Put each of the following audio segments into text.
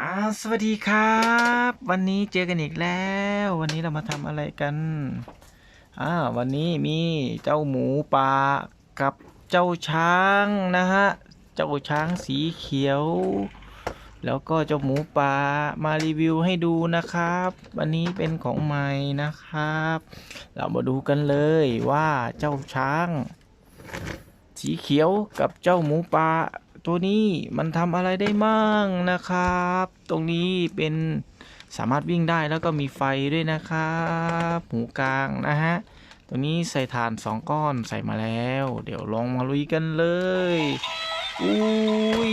อ่าสวัสดีครับ วันนี้เจอกันอีกแล้ว วันนี้เรามาทำอะไรกันอ่าวันนี้มีเจ้าหมูป่ากับเจ้าช้างนะฮะเจ้าช้างสีเขียว แล้วก็เจ้าหมูป่ามารีวิวให้ดูนะครับ วันนี้เป็นของใหม่นะครับ เรามาดูกันเลยว่าเจ้าช้าง สีเขียวกับเจ้าหมูป่า ตัวนี้มันทำอะไรได้มั่งนะครับ ตรงนี้เป็นสามารถวิ่งได้แล้วก็มีไฟด้วยนะครับหูกลางนะฮะตรงนี้ใส่ฐานสองก้อนใส่มาแล้ว เดี๋ยวลองมาลุยกันเลยอุ้ย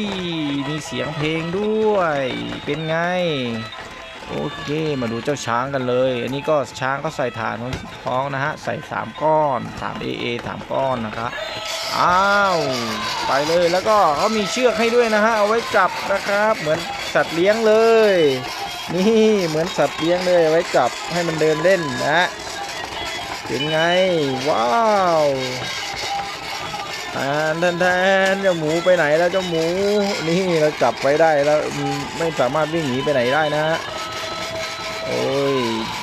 มีเสียงเพลงด้วย เป็นไง โอเคมาดูเจ้าช้างกันเลย อันนี้ก็ช้างก็ใส่ฐานของท้องนะฮะ ใส่ 3 ก้อน 3 AA 3 ก้อนนะครับอ้าวไปเลยแล้วก็เขามีเชือกให้ด้วยนะฮะเอาไว้จับนะครับ เหมือนสัตว์เลี้ยงเลย นี่เหมือนสัตว์เลี้ยงเลยไว้จับให้มันเดินเล่นนะเป็นไง ว้าวอ่าแทนแทนเจ้าหมูไปไหนแล้วเจ้าหมู นี่เราจับไว้ได้แล้วไม่สามารถวิ่งหนีไปไหนได้นะ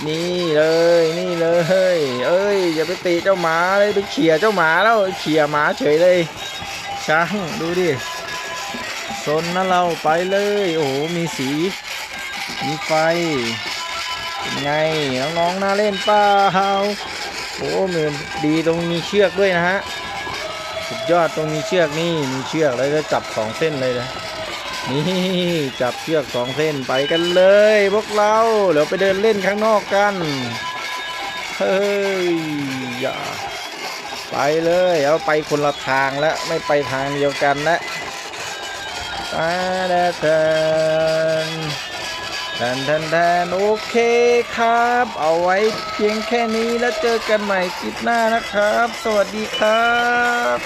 นี่เลยนี่เลย เอ้ยอย่าไปตีเจ้าหมาเลยไปเขี่ยเจ้าหมาแล้วเขี่ยหมาเฉยเลยช้างดูดิซนนะเราไปเลย โอ้โหมีสี มีไฟเป็นไงน้องๆน่าเล่นเปล่าโอ้เหมือนดีตรงมีเชือกด้วยนะฮะสุดยอดตรงมีเชือกนี่มีเชือกแล้วก็จับสองเส้นเลยนะ นี่จับเชือกสองเส้นไปกันเลย พวกเราเดี๋ยวไปเดินเล่นข้างนอกกัน เฮ้ยอย่าไปเลยเอาไปคนละทางแล้วไม่ไปทางเดียวกันแล้วตาแดดแทนแทนแทนแทนโอเคครับ เอาไว้เพียงแค่นี้แล้วเจอกันใหม่คลิปหน้านะครับ สวัสดีครับ